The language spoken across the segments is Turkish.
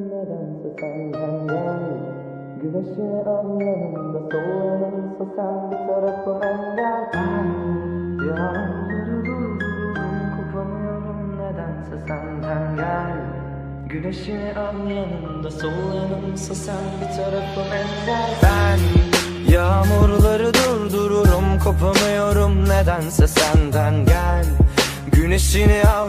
Nedense senden gel Güneşi al yanımda soğuyanımsa sen bir tarafım engel. Ben yağmurları durdururum kopamıyorum. Nedense senden gel Güneşi al yanımda soğuyanımsa sen bir tarafım engel. Ben yağmurları durdururum kopamıyorum. Nedense senden gel Güneşini al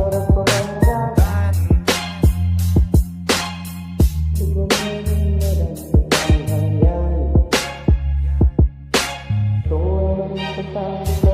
sacrifice.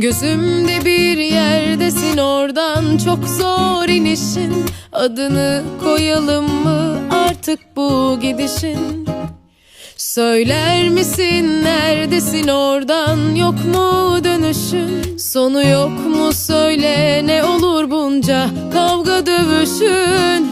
Gözümde bir yerdesin oradan çok zor inişin. Adını koyalım mı artık bu gidişin? Söyler misin neredesin oradan yok mu dönüşün? Sonu yok mu söyle ne olur bunca kavga dövüşün